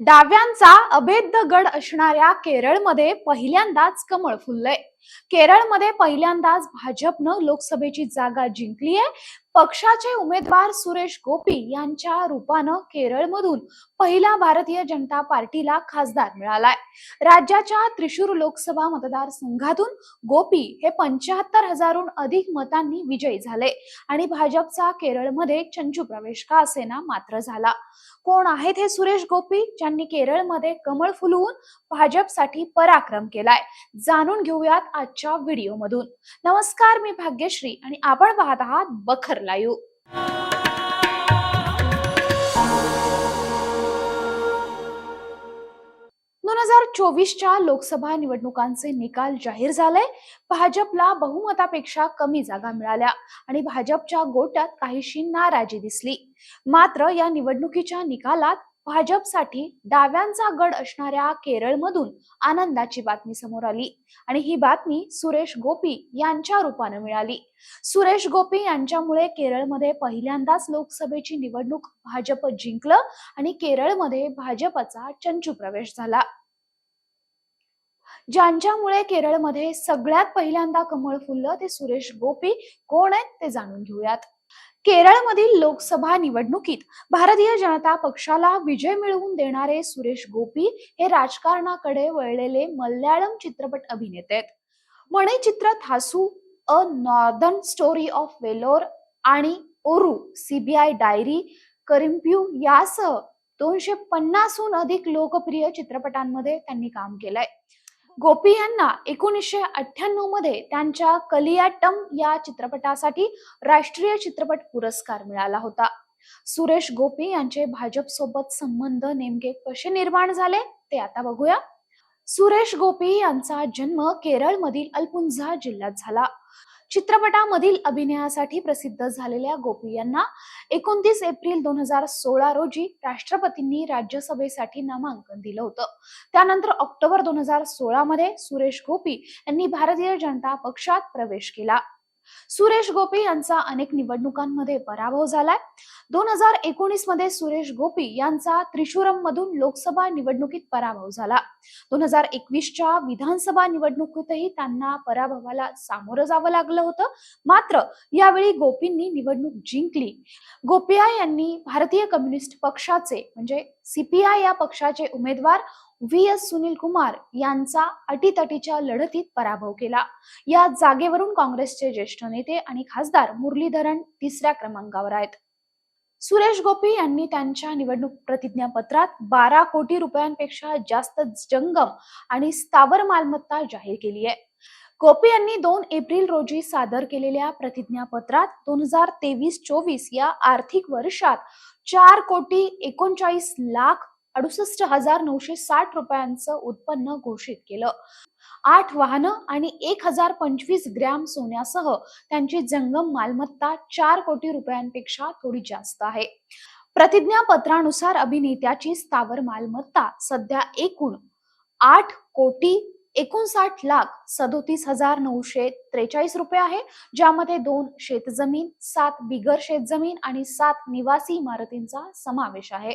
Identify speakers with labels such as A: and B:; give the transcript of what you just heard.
A: डाव्यांचा अभेद्य गड असणाऱ्या केरळमध्ये पहिल्यांदाच कमळ फुललंय. केरळमध्ये पहिल्यांदाच भाजपनं लोकसभेची जागा जिंकली आहे पक्षाचे उमेदवार सुरेश गोपी यांच्या रूपानं केरळमधून पहिला भारतीय जनता पार्टीला खासदार मिळालाय. राज्याच्या त्रिशूर लोकसभा मतदारसंघातून गोपी हे पंच्याहत्तर हजारहून अधिक मतांनी विजयी झाले आणि भाजपचा केरळमध्ये चंचू प्रवेश का असेना मात्र झाला. कोण आहेत हे सुरेश गोपी? ज्यांनी केरळमध्ये कमळ फुलवून भाजपसाठी पराक्रम केलाय. जाणून घेऊयात आजच्या व्हिडिओमधून. नमस्कार मी भाग्यश्री आणि आपण पाहत आहात बखर लायू दोन हजार चोवीसच्या लोकसभा निवडणुकांचे निकाल जाहीर झाले. भाजपला बहुमतापेक्षा कमी जागा मिळाल्या आणि भाजपच्या गोट्यात काहीशी नाराजी दिसली. मात्र या निवडणुकीच्या निकालात भाजपसाठी डाव्यांचा गड असणाऱ्या केरळमधून आनंदाची बातमी समोर आली आणि ही बातमी सुरेश गोपी यांच्या रूपाने मिळाली. सुरेश गोपी यांच्यामुळे केरळमध्ये पहिल्यांदाच लोकसभेची निवडणूक भाजप जिंकलं आणि केरळमध्ये भाजपचा चंचू प्रवेश झाला. ज्यांच्यामुळे केरळमध्ये सगळ्यात पहिल्यांदा कमळ फुललं ते सुरेश गोपी. कोण आहेत ते जाणून घेऊयात. केरळमधील लोकसभा निवडणुकीत भारतीय जनता पक्षाला विजय मिळवून देणारे सुरेश गोपी हे राजकारणाकडे वळलेले मल्याळम चित्रपट अभिनेते आहेत. मणे चित्र थासू a northern story of valour आणि ओरू सीबीआय डायरी करिम्प्यू यासह दोनशे पन्नासहून अधिक लोकप्रिय चित्रपटांमध्ये त्यांनी काम केलंय. गोपी यांना एकोणीसशे अठ्ठ्याण्णवमध्ये त्यांच्या कलियाटम या चित्रपटासाठी राष्ट्रीय चित्रपट पुरस्कार मिळाला होता. सुरेश गोपी यांचे भाजप सोबत संबंध नेमके कसे निर्माण झाले ते आता बघूया. सुरेश गोपी यांचा जन्म केरळमधील अल्पुंझा जिल्ह्यात झाला. चित्रपटामधील अभिनयासाठी प्रसिद्ध झालेल्या गोपी यांना एकोणतीस एप्रिल दोन हजार सोळा रोजी राष्ट्रपतींनी राज्यसभेसाठी नामांकन दिलं होतं. त्यानंतर ऑक्टोबर दोन हजार सोळा मध्ये सुरेश गोपी यांनी भारतीय जनता पक्षात प्रवेश केला. सुरेश गोपी यांचा अनेक निवडणुकांमध्ये पराभव झालाय. दोन हजार एकोणीसमध्ये सुरेश गोपी यांचा त्रिशूरम मधून लोकसभा निवडणुकीत पराभव झाला. दोन हजार एकवीसच्या विधानसभा निवडणुकीतही त्यांना पराभवाला सामोरं जावं लागलं होतं. मात्र यावेळी गोपींनी निवडणूक जिंकली. गोपिया यांनी भारतीय कम्युनिस्ट पक्षाचे म्हणजे सीपीआय या पक्षाचे उमेदवार व्ही. एस. सुनील कुमार यांचा अटीतटीच्या लढतीत पराभव केला. या जागेवरून काँग्रेसचे ज्येष्ठ नेते आणि खासदार मुरलीधरन तिसऱ्या क्रमांकावर आहेत. सुरेश गोपी यांनी त्यांच्या निवडणूक प्रतिज्ञापत्रात बारा कोटी रुपयांपेक्षा जास्त जंगम आणि स्थावर मालमत्ता जाहीर केली आहे. गोपी यांनी दोन एप्रिल रोजी सादर केलेल्या प्रतिज्ञापत्रात दोन हजार तेवीस चोवीस या आर्थिक वर्षात चार कोटी एकोणचाळीस लाख अडुसष्ट हजार नऊशे साठ रुपयांचं उत्पन्न घोषित केलं. आठ वाहनं आणि एक हजार पंचवीस ग्रॅम सोन्यासह त्यांची जंगम मालमत्ता चार कोटी रुपयांपेक्षा थोडी जास्त आहे. प्रतिज्ञापत्रानुसार अभिनेत्याची स्थावर मालमत्ता सध्या एकूण आठ कोटी एकोणसाठ लाख सदोतीस हजार नऊशे त्रेचाळीस रुपये आहे ज्यामध्ये दोन शेतजमीन सात बिगर शेतजमीन आणि सात निवासी इमारतींचा समावेश आहे.